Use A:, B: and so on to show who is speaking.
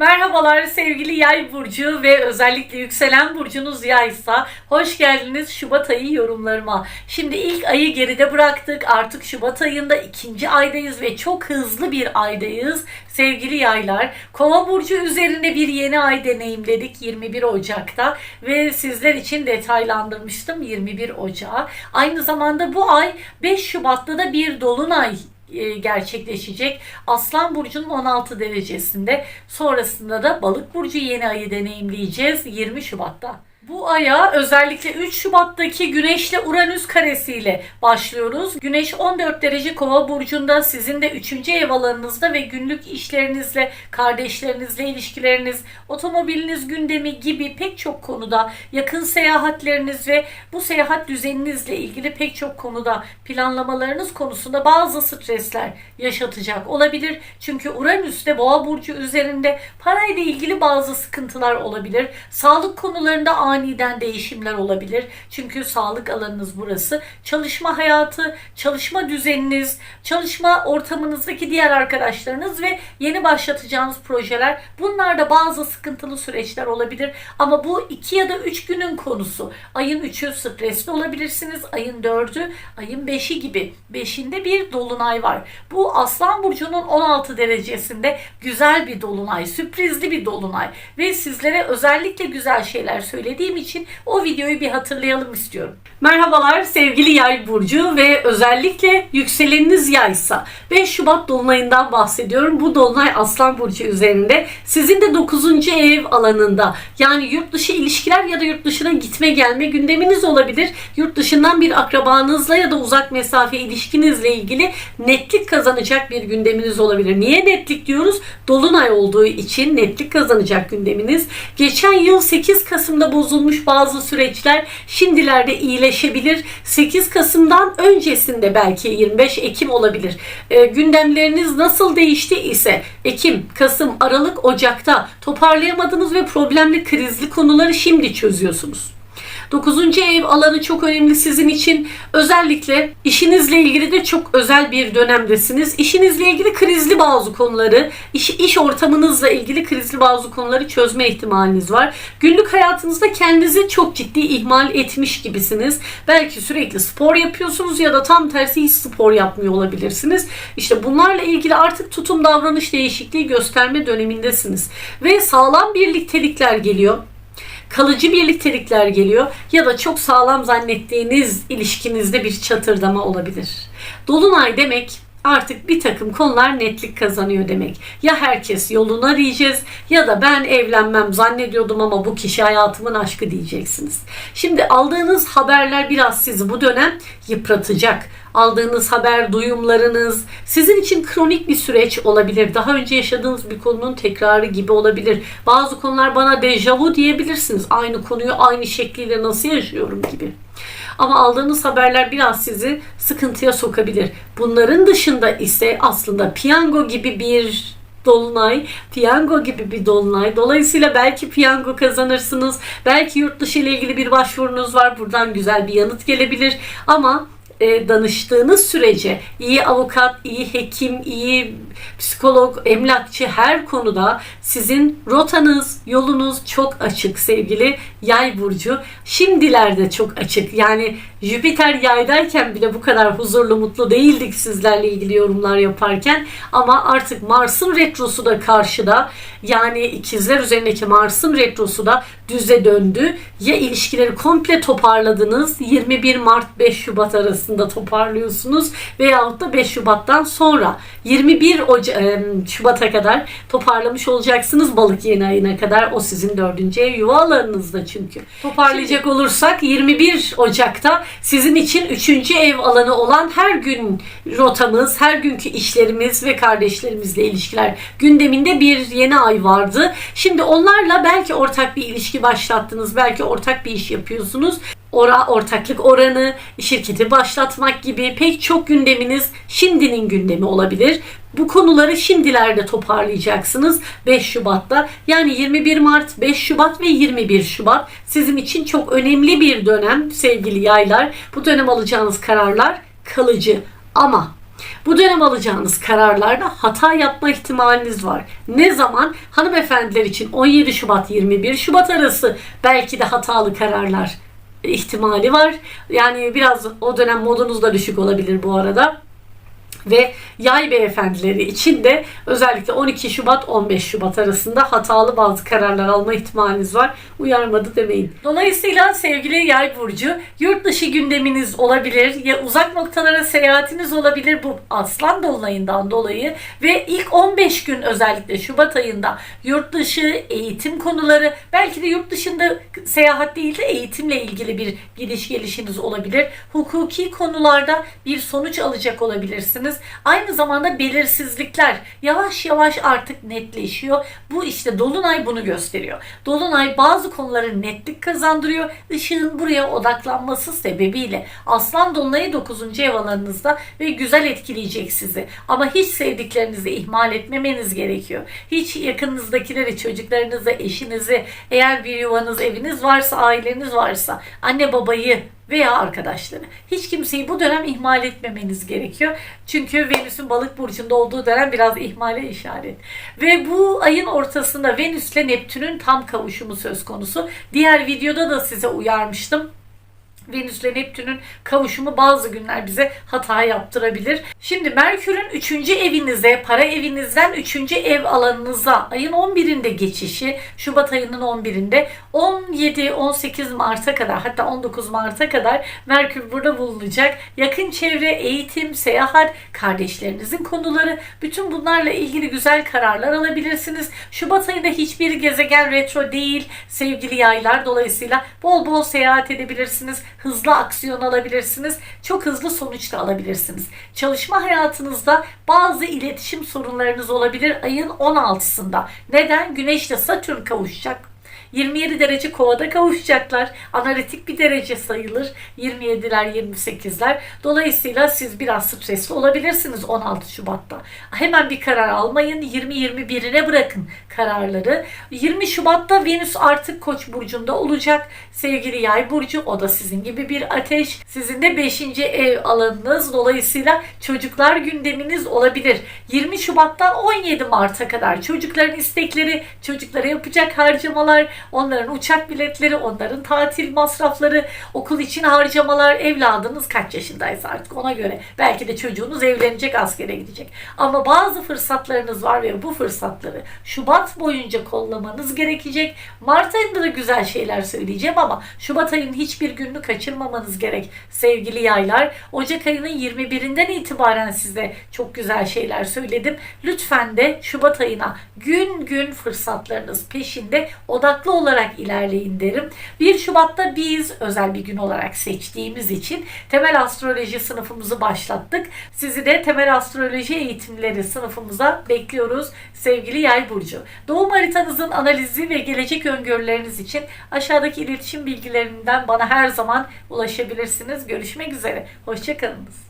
A: Merhabalar sevgili yay burcu ve özellikle yükselen burcunuz yaysa hoş geldiniz Şubat ayı yorumlarıma. Şimdi ilk ayı geride bıraktık artık Şubat ayında ikinci aydayız ve çok hızlı bir aydayız sevgili yaylar. Kova burcu üzerinde bir yeni ay deneyimledik 21 Ocak'ta ve sizler için detaylandırmıştım 21 Ocak'a. Aynı zamanda bu ay 5 Şubat'ta da bir dolunay gerçekleşecek. Aslan burcunun 16 derecesinde. Sonrasında da Balık burcu yeni ayı deneyimleyeceğiz 20 Şubat'ta. Bu aya özellikle 3 Şubat'taki Güneşle Uranüs karesiyle başlıyoruz. Güneş 14 derece Kova burcunda, sizin de 3. ev alanınızda ve günlük işlerinizle, kardeşlerinizle ilişkileriniz, otomobiliniz gündemi gibi pek çok konuda, yakın seyahatleriniz ve bu seyahat düzeninizle ilgili pek çok konuda planlamalarınız konusunda bazı stresler yaşatacak olabilir. Çünkü Uranüs de Boğa burcu üzerinde parayla ilgili bazı sıkıntılar olabilir. Sağlık konularında aniden değişimler olabilir. Çünkü sağlık alanınız burası. Çalışma hayatı, çalışma düzeniniz, çalışma ortamınızdaki diğer arkadaşlarınız ve yeni başlatacağınız projeler bunlarda bazı sıkıntılı süreçler olabilir. Ama bu iki ya da üç günün konusu. Ayın üçü stresli olabilirsiniz. Ayın dördü, ayın beşi gibi. Beşinde bir dolunay var. Bu Aslan Burcu'nun 16 derecesinde güzel bir dolunay, sürprizli bir dolunay ve sizlere özellikle güzel şeyler söylediğim için o videoyu bir hatırlayalım istiyorum. Merhabalar sevgili yay burcu ve özellikle yükseleniniz yaysa 5 Şubat dolunayından bahsediyorum. Bu dolunay Aslan burcu üzerinde. Sizin de 9. ev alanında yani yurt dışı ilişkiler ya da yurt dışına gitme gelme gündeminiz olabilir. Yurt dışından bir akrabanızla ya da uzak mesafe ilişkinizle ilgili netlik kazanacak bir gündeminiz olabilir. Niye netlik diyoruz? Dolunay olduğu için netlik kazanacak gündeminiz. Geçen yıl 8 Kasım'da bozulmuş bazı süreçler şimdilerde iyileşebilir. 8 Kasım'dan öncesinde belki 25 Ekim olabilir. E, gündemleriniz nasıl değişti ise Ekim, Kasım, Aralık, Ocak'ta toparlayamadınız ve problemli krizli konuları şimdi çözüyorsunuz. 9. ev alanı çok önemli sizin için. Özellikle işinizle ilgili de çok özel bir dönemdesiniz. İşinizle ilgili krizli bazı konuları, iş, iş ortamınızla ilgili krizli bazı konuları çözme ihtimaliniz var. Günlük hayatınızda kendinizi çok ciddi ihmal etmiş gibisiniz. Belki sürekli spor yapıyorsunuz ya da tam tersi hiç spor yapmıyor olabilirsiniz. İşte bunlarla ilgili artık tutum davranış değişikliği gösterme dönemindesiniz. Ve sağlam birliktelikler geliyor kalıcı birliktelikler geliyor ya da çok sağlam zannettiğiniz ilişkinizde bir çatırdama olabilir. Dolunay demek artık bir takım konular netlik kazanıyor demek. Ya herkes yoluna diyeceğiz ya da ben evlenmem zannediyordum ama bu kişi hayatımın aşkı diyeceksiniz. Şimdi aldığınız haberler biraz sizi bu dönem yıpratacak. Aldığınız haber, duyumlarınız sizin için kronik bir süreç olabilir. Daha önce yaşadığınız bir konunun tekrarı gibi olabilir. Bazı konular bana dejavu diyebilirsiniz. Aynı konuyu aynı şekliyle nasıl yaşıyorum gibi. Ama aldığınız haberler biraz sizi sıkıntıya sokabilir. Bunların dışında ise aslında piyango gibi bir dolunay, piyango gibi bir dolunay. Dolayısıyla belki piyango kazanırsınız. Belki yurt dışı ile ilgili bir başvurunuz var. Buradan güzel bir yanıt gelebilir. Ama e, danıştığınız sürece iyi avukat, iyi hekim, iyi psikolog, emlakçı her konuda sizin rotanız, yolunuz çok açık sevgili yay burcu. Şimdilerde çok açık. Yani Jüpiter yaydayken bile bu kadar huzurlu, mutlu değildik sizlerle ilgili yorumlar yaparken. Ama artık Mars'ın retrosu da karşıda. Yani ikizler üzerindeki Mars'ın retrosu da düze döndü. Ya ilişkileri komple toparladınız 21 Mart 5 Şubat arasında toparlıyorsunuz veyahut da 5 Şubat'tan sonra 21 Oca Şubat'a kadar toparlamış olacaksınız balık yeni ayına kadar. O sizin dördüncü ev yuvalarınızda çünkü. Toparlayacak olursak 21 Ocak'ta sizin için üçüncü ev alanı olan her gün rotamız, her günkü işlerimiz ve kardeşlerimizle ilişkiler gündeminde bir yeni ay vardı. Şimdi onlarla belki ortak bir ilişki başlattınız, belki ortak bir iş yapıyorsunuz ora, ortaklık oranı, şirketi başlatmak gibi pek çok gündeminiz şimdinin gündemi olabilir. Bu konuları şimdilerde toparlayacaksınız 5 Şubat'ta. Yani 21 Mart, 5 Şubat ve 21 Şubat sizin için çok önemli bir dönem sevgili yaylar. Bu dönem alacağınız kararlar kalıcı ama
B: Bu dönem alacağınız kararlarda hata yapma ihtimaliniz var. Ne zaman? Hanımefendiler için 17 Şubat 21 Şubat arası belki de hatalı kararlar ihtimali var. Yani biraz o dönem modunuz da düşük olabilir bu arada ve yay beyefendileri için de özellikle 12 Şubat 15 Şubat arasında hatalı bazı kararlar alma ihtimaliniz var. Uyarmadı demeyin.
A: Dolayısıyla sevgili yay burcu yurt dışı gündeminiz olabilir ya uzak noktalara seyahatiniz olabilir bu aslan dolunayından dolayı ve ilk 15 gün özellikle Şubat ayında yurt dışı eğitim konuları belki de yurt dışında seyahat değil de eğitimle ilgili bir gidiş gelişiniz olabilir. Hukuki konularda bir sonuç alacak olabilirsiniz. Aynı zamanda belirsizlikler yavaş yavaş artık netleşiyor. Bu işte Dolunay bunu gösteriyor. Dolunay bazı konuları netlik kazandırıyor. Işığın buraya odaklanması sebebiyle Aslan Dolunay'ı 9. ev alanınızda ve güzel etkileyecek sizi. Ama hiç sevdiklerinizi ihmal etmemeniz gerekiyor. Hiç yakınınızdakileri, çocuklarınızı, eşinizi, eğer bir yuvanız, eviniz varsa, aileniz varsa, anne babayı, veya arkadaşları. Hiç kimseyi bu dönem ihmal etmemeniz gerekiyor. Çünkü Venüs'ün balık burcunda olduğu dönem biraz ihmale işaret. Ve bu ayın ortasında Venüs ile Neptün'ün tam kavuşumu söz konusu. Diğer videoda da size uyarmıştım. Venüs ile Neptün'ün kavuşumu bazı günler bize hata yaptırabilir. Şimdi Merkür'ün 3. evinize, para evinizden 3. ev alanınıza ayın 11'inde geçişi, Şubat ayının 11'inde 17-18 Mart'a kadar hatta 19 Mart'a kadar Merkür burada bulunacak. Yakın çevre, eğitim, seyahat, kardeşlerinizin konuları bütün bunlarla ilgili güzel kararlar alabilirsiniz. Şubat ayında hiçbir gezegen retro değil sevgili yaylar. Dolayısıyla bol bol seyahat edebilirsiniz hızlı aksiyon alabilirsiniz. Çok hızlı sonuç da alabilirsiniz. Çalışma hayatınızda bazı iletişim sorunlarınız olabilir ayın 16'sında. Neden? Güneşle Satürn kavuşacak. 27 derece kovada kavuşacaklar. Analitik bir derece sayılır. 27'ler 28'ler. Dolayısıyla siz biraz stresli olabilirsiniz 16 Şubat'ta. Hemen bir karar almayın. 20-21'ine bırakın kararları. 20 Şubat'ta Venüs artık Koç burcunda olacak. Sevgili Yay burcu o da sizin gibi bir ateş. Sizin de 5. ev alanınız. Dolayısıyla çocuklar gündeminiz olabilir. 20 Şubat'tan 17 Mart'a kadar çocukların istekleri, çocuklara yapacak harcamalar, onların uçak biletleri, onların tatil masrafları, okul için harcamalar, evladınız kaç yaşındaysa artık ona göre. Belki de çocuğunuz evlenecek, askere gidecek. Ama bazı fırsatlarınız var ve bu fırsatları Şubat boyunca kollamanız gerekecek. Mart ayında da güzel şeyler söyleyeceğim ama Şubat ayının hiçbir gününü kaçırmamanız gerek sevgili yaylar. Ocak ayının 21'inden itibaren size çok güzel şeyler söyledim. Lütfen de Şubat ayına gün gün fırsatlarınız peşinde odaklı olarak ilerleyin derim. 1 Şubat'ta biz özel bir gün olarak seçtiğimiz için temel astroloji sınıfımızı başlattık. Sizi de temel astroloji eğitimleri sınıfımıza bekliyoruz sevgili yay burcu. Doğum haritanızın analizi ve gelecek öngörüleriniz için aşağıdaki iletişim bilgilerinden bana her zaman ulaşabilirsiniz. Görüşmek üzere. Hoşçakalınız.